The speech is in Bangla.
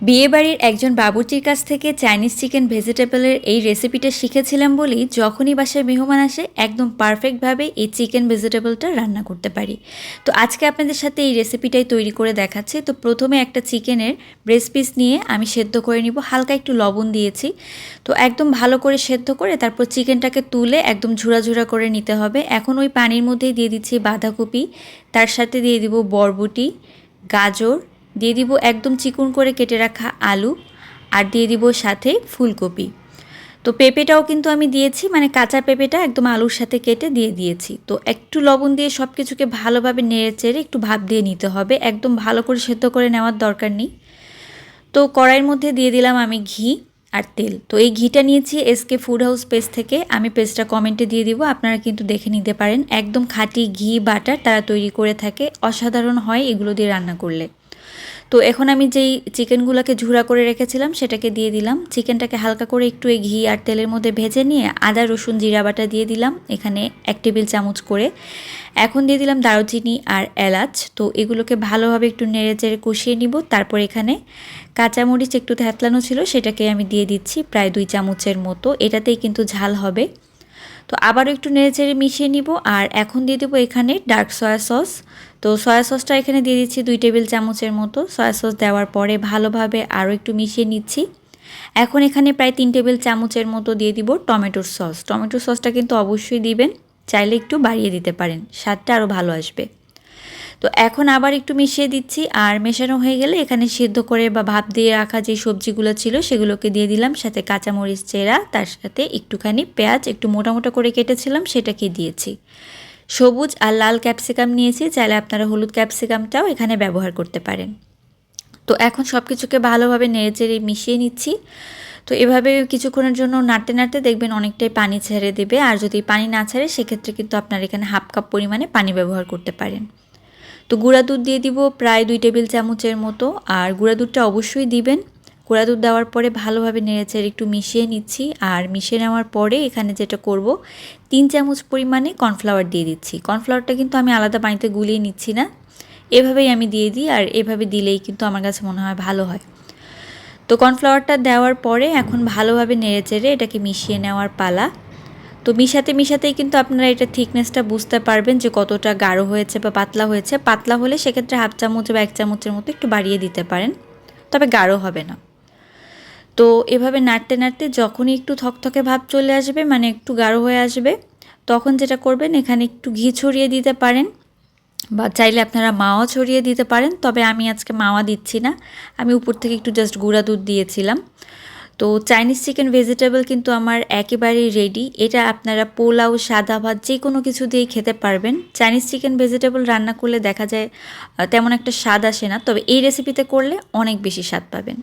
বিয়েবাড়ির একজন বাবুর্চির কাছ থেকে চাইনিজ চিকেন ভেজিটেবলের এই রেসিপিটা শিখেছিলাম বলেই যখনই বাসায় মেহমান আসে, একদম পারফেক্টভাবে এই চিকেন ভেজিটেবলটা রান্না করতে পারি। তো আজকে আপনাদের সাথে এই রেসিপিটাই তৈরি করে দেখাচ্ছি। তো প্রথমে একটা চিকেনের ব্রেস্ট পিস নিয়ে আমি সেদ্ধ করে নিব। হালকা একটু লবণ দিয়েছি। তো একদম ভালো করে সেদ্ধ করে তারপর চিকেনটাকে তুলে একদম ঝুরা ঝুরা করে নিতে হবে। এখন ওই পানির মধ্যেই দিয়ে দিচ্ছি বাঁধাকপি। তার সাথে দিয়ে দিব বরবটি, গাজর দিয়ে দিব একদম চিকুন করে কেটে রাখা আলু আর দিয়ে দিব সাথে ফুলকপি। তো পেঁপেটাও কিন্তু আমি দিয়েছি মানে কাঁচা পেঁপেটা একদম আলুর সাথে কেটে দিয়ে দিয়েছি। তো একটু লবণ দিয়ে সব কিছুকে ভালোভাবে নেড়ে চেড়ে একটু ভাপ দিয়ে নিতে হবে, একদম ভালো করে সেদ্ধ করে নেওয়ার দরকার নেই। তো কড়াইয়ের মধ্যে দিয়ে দিলাম আমি ঘি আর তেল। তো এই ঘিটা নিয়েছি এসকে ফুড হাউস পেজ থেকে, আমি পেজটা কমেন্টে দিয়ে দিব, আপনারা কিন্তু দেখে নিতে পারেন। একদম খাঁটি ঘি বাটার তারা তৈরি করে থাকে, অসাধারণ হয় এগুলো দিয়ে রান্না করলে। তো এখন আমি যেই চিকেনগুলোকে ঝুরা করে রেখেছিলাম, সেটাকে দিয়ে দিলাম। চিকেনটাকে হালকা করে একটু এই ঘি আর তেলের মধ্যে ভেজে নিয়ে আদা, রসুন, জিরা বাটা দিয়ে দিলাম, এখানে এক টেবিল চামচ করে। এখন দিয়ে দিলাম দারুচিনি আর এলাচ। তো এগুলোকে ভালোভাবে একটু নেড়ে চেড়ে কষিয়ে নিব। তারপর এখানে কাঁচামরিচ একটু থ্যাতলানো ছিল, সেটাকে আমি দিয়ে দিচ্ছি প্রায় দুই চামচের মতো। এটাতেই কিন্তু ঝাল হবে। তো আবারও একটু নেড়ে চেড়ে মিশিয়ে নিব, আর এখন দিয়ে দেবো এখানে ডার্ক সয়া সস তো সয়া সসটা এখানে দিয়ে দিচ্ছি দুই টেবিল চামচের মতো। সয়া সস দেওয়ার পরে ভালোভাবে আরও একটু মিশিয়ে নিচ্ছি। এখন এখানে প্রায় তিন টেবিল চামচের মতো দিয়ে দিব টমেটোর সস টমেটোর সসটা কিন্তু অবশ্যই দিবেন, চাইলে একটু বাড়িয়ে দিতে পারেন, স্বাদটা আরও ভালো আসবে। তো এখন আবার একটু মিশিয়ে দিচ্ছি। আর মেশানো হয়ে গেলে এখানে সিদ্ধ করে বা ভাপ দিয়ে রাখা যে সবজিগুলো ছিল সেগুলোকে দিয়ে দিলাম। সাথে কাঁচামরিচ, চেরা, তার সাথে একটুখানি পেঁয়াজ, একটু মোটা মোটা করে কেটেছিলাম, সেটাকে দিয়েছি। সবুজ আর লাল ক্যাপসিকাম নিয়েছি, চাইলে আপনারা হলুদ ক্যাপসিকামটাও এখানে ব্যবহার করতে পারেন। তো এখন সব কিছুকে ভালোভাবে নেড়ে চেড়ে মিশিয়ে নিচ্ছি। তো এভাবে কিছুক্ষণের জন্য নাড়তে নাড়তে দেখবেন অনেকটাই পানি ছেড়ে দেবে। আর যদি পানি না ছাড়ে, সেক্ষেত্রে কিন্তু আপনারা এখানে হাফ কাপ পরিমাণে পানি ব্যবহার করতে পারেন। তো গুঁড়া দুধ দিয়ে দিব প্রায় দুই টেবিল চামচের মতো। আর গুঁড়া দুধটা অবশ্যই দিবেন। গুঁড়া দুধ দেওয়ার পরে ভালোভাবে নেড়েচেড়ে একটু মিশিয়ে নিচ্ছি। আর মিশিয়ে নেওয়ার পরে এখানে যেটা করব, তিন চামচ পরিমাণে কর্নফ্লাওয়ার দিয়ে দিচ্ছি। কর্নফ্লাওয়ারটা কিন্তু আমি আলাদা পানিতে গুলিয়ে নিচ্ছি না। এভাবেই আমি দিয়ে দিই আর এভাবে দিলেই কিন্তু আমার কাছে মনে হয় ভালো হয়। তো কর্নফ্লাওয়ারটা দেওয়ার পরে এখন ভালোভাবে নেড়েচেড়ে এটাকে মিশিয়ে নেওয়ার পালা। তো মিশাতে মিশাতেই কিন্তু আপনারা এটা থিকনেসটা বুঝতে পারবেন যে কতটা গাঢ় হয়েছে বা পাতলা হয়েছে। পাতলা হলে সেক্ষেত্রে হাফ চামচ বা এক চামচের মতো একটু বাড়িয়ে দিতে পারেন, তবে গাঢ় হবে না। তো এভাবে নাড়তে নাড়তে যখনই একটু থকথকে ভাব চলে আসবে মানে একটু গাঢ় হয়ে আসবে, তখন যেটা করবেন, এখানে একটু ঘি ছড়িয়ে দিতে পারেন বা চাইলে আপনারা মাওয়া ছড়িয়ে দিতে পারেন, তবে আমি আজকে মাওয়া দিচ্ছি না। আমি উপর থেকে একটু জাস্ট গুঁড়া দুধ দিয়েছিলাম। তো চাইনিজ চিকেন ভেজিটেবল কিন্তু আমার একেবারেই রেডি এটা আপনারা পোলাও, সাদা ভাত যে কোনো কিছু দিয়ে খেতে পারবেন। চাইনিজ চিকেন ভেজিটেবল রান্না করলে দেখা যায় তেমন একটা স্বাদ আসে না। তবে এই রেসিপিতে করলে অনেক বেশি স্বাদ পাবেন।